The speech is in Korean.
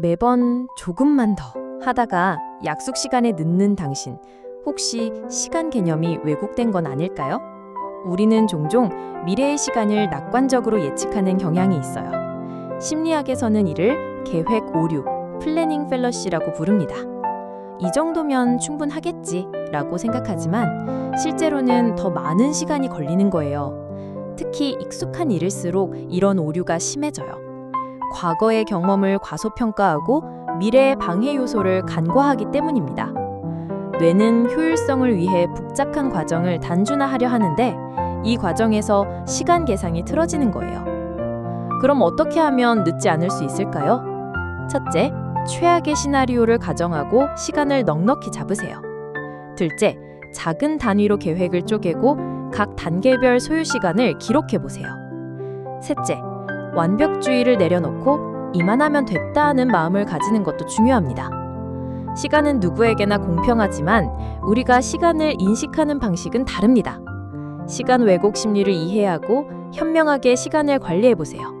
매번 조금만 더 하다가 약속 시간에 늦는 당신, 혹시 시간 개념이 왜곡된 건 아닐까요? 우리는 종종 미래의 시간을 낙관적으로 예측하는 경향이 있어요. 심리학에서는 이를 계획 오류, 플래닝 펠러시라고 부릅니다. 이 정도면 충분하겠지 라고 생각하지만 실제로는 더 많은 시간이 걸리는 거예요. 특히 익숙한 일일수록 이런 오류가 심해져요. 과거의 경험을 과소평가하고 미래의 방해 요소를 간과하기 때문입니다. 뇌는 효율성을 위해 복잡한 과정을 단순화하려 하는데 이 과정에서 시간 계산이 틀어지는 거예요. 그럼 어떻게 하면 늦지 않을 수 있을까요? 첫째, 최악의 시나리오를 가정하고 시간을 넉넉히 잡으세요. 둘째, 작은 단위로 계획을 쪼개고 각 단계별 소요 시간을 기록해 보세요. 셋째, 완벽주의를 내려놓고 이만하면 됐다 하는 마음을 가지는 것도 중요합니다. 시간은 누구에게나 공평하지만 우리가 시간을 인식하는 방식은 다릅니다. 시간 왜곡 심리를 이해하고 현명하게 시간을 관리해 보세요.